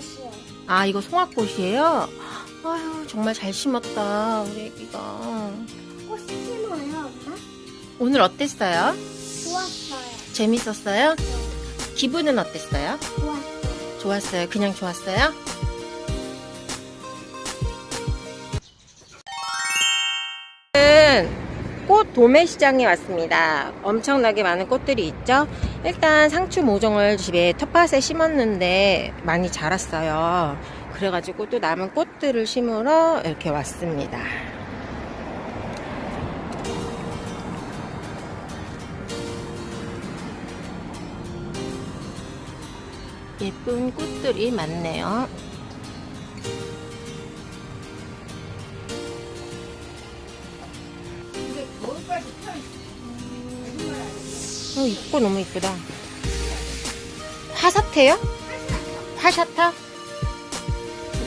송화꽃이에요. 아, 이거 송화꽃이에요? 아유, 정말 잘 심었다, 우리 애기가. 꽃 심어요, 엄마? 오늘 어땠어요? 좋았어요. 재밌었어요? 기분은 어땠어요? 좋았어요. 좋았어요. 그냥 좋았어요? 도매 시장에 왔습니다. 엄청나게 많은 꽃들이 있죠? 일단 상추 모종을 집에 텃밭에 심었는데 많이 자랐어요. 그래가지고 또 남은 꽃들을 심으러 이렇게 왔습니다. 예쁜 꽃들이 많네요. 어, 이뻐, 너무 이쁘다. 화사태요? 화샤타?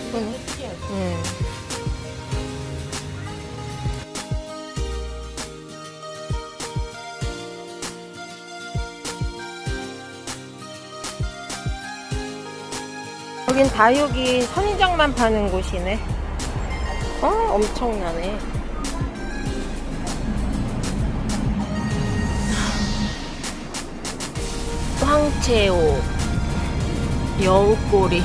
이쁘네. 응. 여긴 다육이 선인장만 파는 곳이네. 어, 엄청나네. 황채호, 여우꼬리.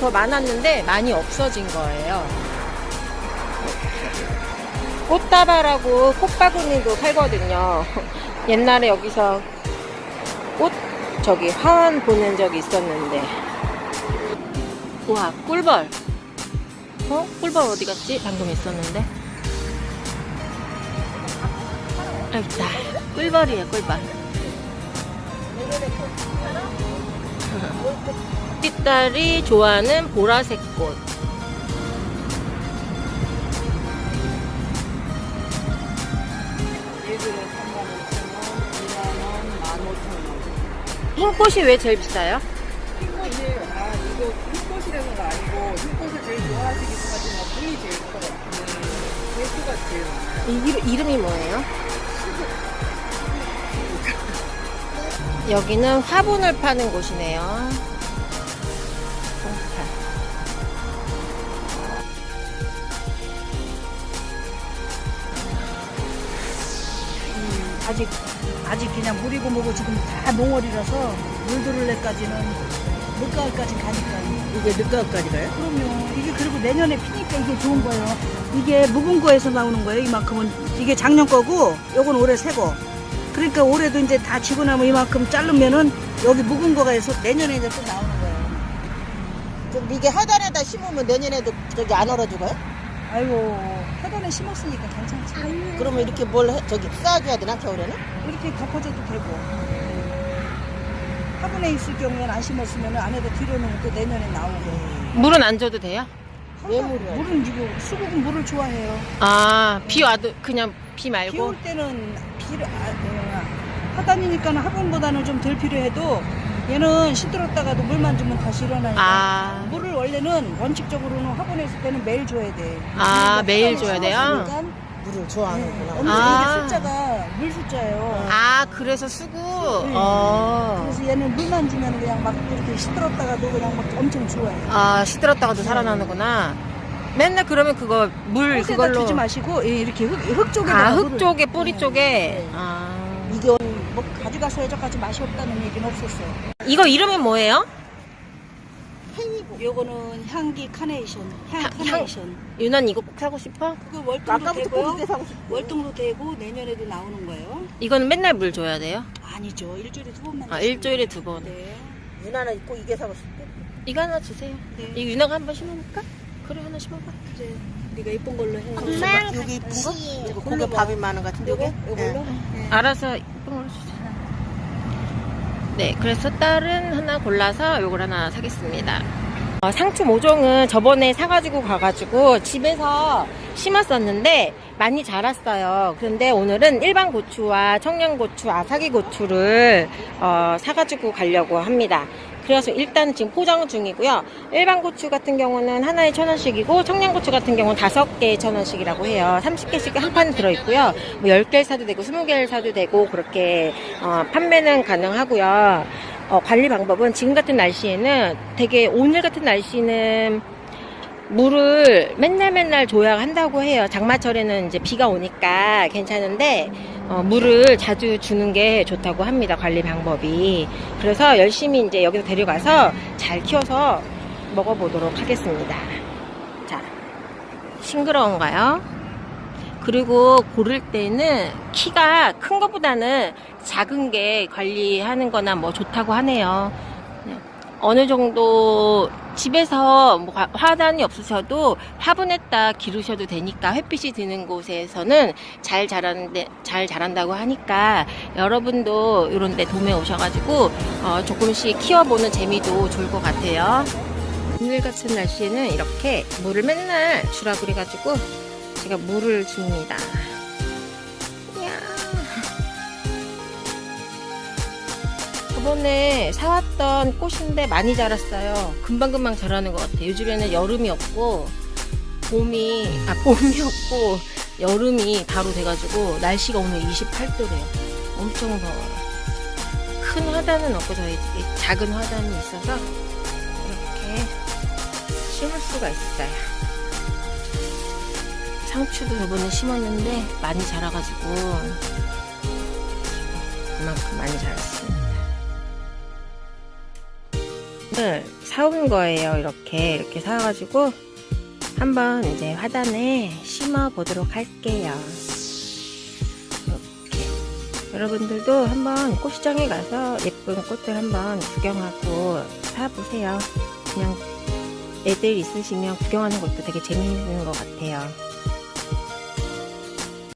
더 많았는데 많이 없어진 거예요. 꽃다발하고 꽃바구니도 팔거든요. 옛날에 여기서 꽃 저기 화환 보낸 적이 있었는데. 와 꿀벌. 어? 꿀벌 어디 갔지? 방금 있었는데. 아 있다. 꿀벌이에요 꿀벌. 띠딸이 좋아하는 보라색 꽃. 얘들은 3만 5천 원, 2만 원, 1만 5천 원. 흰꽃이 왜 제일 비싸요? 흰꽃이 아 이거 흰꽃이라서가 아니고 흰꽃을 제일 좋아하시긴 하지만 물이 제일 커요. 음, 개수가 제일 많아요. 이 이름- 이름이 뭐예요? 여기는 화분을 파는 곳이네요. 아직 아직 그냥 물이고 뭐고 지금 다 농월이라서 물 들을 때까지는 늦가을까지 가니까. 이게 늦가을까지 가요? 그럼요. 이게 그리고 내년에 피니까 이게 좋은 거예요. 이게 묵은 거에서 나오는 거예요 이만큼은. 이게 작년 거고 요건 올해 새 거. 그러니까 올해도 이제 다 지고 나면 이만큼 자르면은 여기 묵은 거가 해서 내년에 이제 또 나오는 거예요. 그럼 이게 하단에다 심으면 내년에도 저기 안 얼어죽어요? 아이고 하단에 심었으니까 괜찮지. 그러면 이렇게 뭘 해- 저기 쌓아줘야 되나 겨울에는? 이렇게 덮어줘도 되고 화분에 있을 경우에는 안 심었으면 안에다 들여놓으면 또 내년에 나오고 물은 안 줘도 돼요? 왜 물이요? 물은 이거 수국은 물을 좋아해요. 아, 비 와도 그냥 비 비 말고? 올 때는 비를 아, 뭐야, 하단이니까는 화분보다는 좀 덜 필요해도 얘는 시들었다가도 물만 주면 다시 일어나니까 아, 물을 원래는 원칙적으로는 화분에 있을 때는 매일 줘야 돼. 아, 그러니까 매일 줘야 돼요? 물을 좋아하는구나. 엄청 아. 이게 숫자가 물 숫자예요. 아, 그래서 수구? 네. 어. 그래서 얘는 물만 주면 그냥 막 이렇게 시들었다가도 그냥 막 엄청 좋아요. 아, 시들었다가도 살아나는구나. 맨날 그러면 그거 물 꽃에다 그걸로. 주지 마시고 이- 이렇게 흙, 흙 쪽에다가 아, 흙 쪽에, 뿌리 네. 쪽에? 네. 아. 이게 뭐 가져가서 해저까지 맛이 없다는 얘기는 없었어요. 이거 이름이 뭐예요? 요거는 향기 카네이션, 향 향- 카네이션. 유난 이거 꼭 사고 싶어? 그거 월등도 아까부터 되고요. 고깃대 사고 싶어. 월등도 되고 내년에도 나오는 거예요. 이거는 맨날 물 줘야 돼요? 아니죠. 일주일에 두 번만. 아, 일주일에. 두 번. 네. 유나는 있고 이게 사고 싶어. 이거 하나 주세요. 네. 이거 유나가 한번 심어볼까? 그래, 하나 심어봐. 그래. 네가 예쁜 걸로 해. 엄마랑 여기 이쁜 거? 같이. 이거 고개 밥이 많은 것 같은데 요거 요게? 요걸로. 네. 네. 알아서 이쁜 걸로 주세요. 네, 그래서 딸은 하나 골라서 요걸 하나 사겠습니다. 어, 상추 모종은 저번에 사가지고 가가지고 집에서 심었었는데 많이 자랐어요. 그런데 오늘은 일반 고추와 청양고추, 아사기 고추를 어, 사가지고 가려고 합니다. 그래서 일단 지금 포장 중이고요. 일반 고추 같은 경우는 하나에 천 원씩이고 청양고추 같은 경우는 다섯 개에 천 원씩이라고 해요. 30개씩 한 판에 들어있고요. 뭐 10개를 사도 되고 20개를 사도 되고 그렇게 어, 판매는 가능하고요. 어, 관리 방법은 지금 같은 날씨에는 되게 오늘 같은 날씨는 물을 맨날 맨날 줘야 한다고 해요. 장마철에는 이제 비가 오니까 괜찮은데 어, 물을 자주 주는 게 좋다고 합니다. 관리 방법이. 그래서 열심히 이제 여기서 데려가서 잘 키워서 먹어보도록 하겠습니다. 자, 싱그러운가요? 그리고 고를 때는 키가 큰 것보다는 작은 게 관리하는 거나 뭐 좋다고 하네요. 네. 어느 정도 집에서 뭐 화- 화단이 없으셔도 화분에다 기르셔도 되니까 햇빛이 드는 곳에서는 잘 자라는데 잘 자란다고 하니까 여러분도 이런 데 돔에 오셔가지고 어, 조금씩 키워보는 재미도 좋을 것 같아요. 오늘 같은 날씨에는 이렇게 물을 맨날 주라 그래 가지고 제가 물을 줍니다. 저번에 사왔던 꽃인데 많이 자랐어요. 금방금방 자라는 것 같아요. 요즘에는 여름이 없고, 봄이, 아, 봄이 없고, 여름이 바로 돼가지고, 날씨가 오늘 28도래요. 엄청 더워요. 큰 화단은 없고, 저희 이 작은 화단이 있어서, 이렇게 심을 수가 있어요. 상추도 저번에 심었는데, 많이 자라가지고, 그만큼 많이 자랐습니다. 을 사온 거예요. 이렇게 이렇게 사가지고 한번 이제 화단에 심어 보도록 할게요. 이렇게 여러분들도 한번 꽃시장에 가서 예쁜 꽃들 한번 구경하고 사보세요. 그냥 애들 있으시면 구경하는 것도 되게 재미있는 것 같아요.